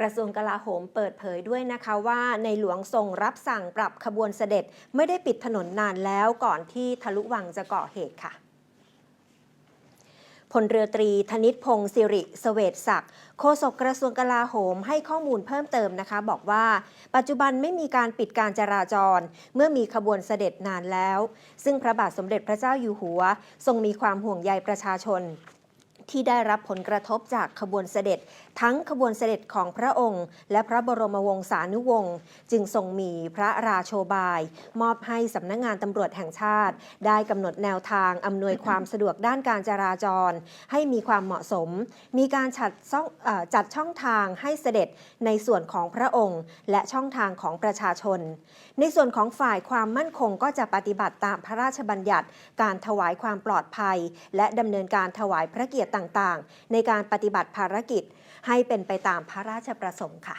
กระทรวงกลาโหมเปิดเผยด้วยนะคะว่าในหลวงทรงรับสั่งปรับขบวนเสด็จไม่ได้ปิดถนนนานแล้วก่อนที่ทะลุวังจะก่อเหตุค่ะพลเรือตรีธนิตพงศ์สิริสเวตศักดิ์โฆษกกระทรวงกลาโหมให้ข้อมูลเพิ่มเติมนะคะ บอกว่า ปัจจุบันไม่มีการปิดการจราจร เมื่อมีขบวนเสด็จนานแล้ว ซึ่งพระบาทสมเด็จพระเจ้าอยู่หัว ทรงมีความห่วงใยประชาชน ที่ได้รับผลกระทบจากขบวนเสด็จ ทั้งขบวนเสด็จของพระองค์ และพระบรมวงศานุวงศ์จึงทรงมีพระราโชบาย มอบให้สำนักงงานตำรวจแห่งชาติ ได้กำหนดแนวทางอำนวยความสะดวกด้านการจราจร ให้มีความเหมาะสม มีการจัดช่องอจัดช่องทางให้เสด็จในส่วนของพระองค์ และช่องทางของประชาชน ในส่วนของฝ่ายความมั่นคงก็จะปฏิบัติตามพระราชบัญญัติ การถวายความปลอดภัย และดำเนินการถวายพระเกียรติต่างๆ ในการปฏิบัติภารกิจให้เป็นไปตามพระราชประสงค์ค่ะ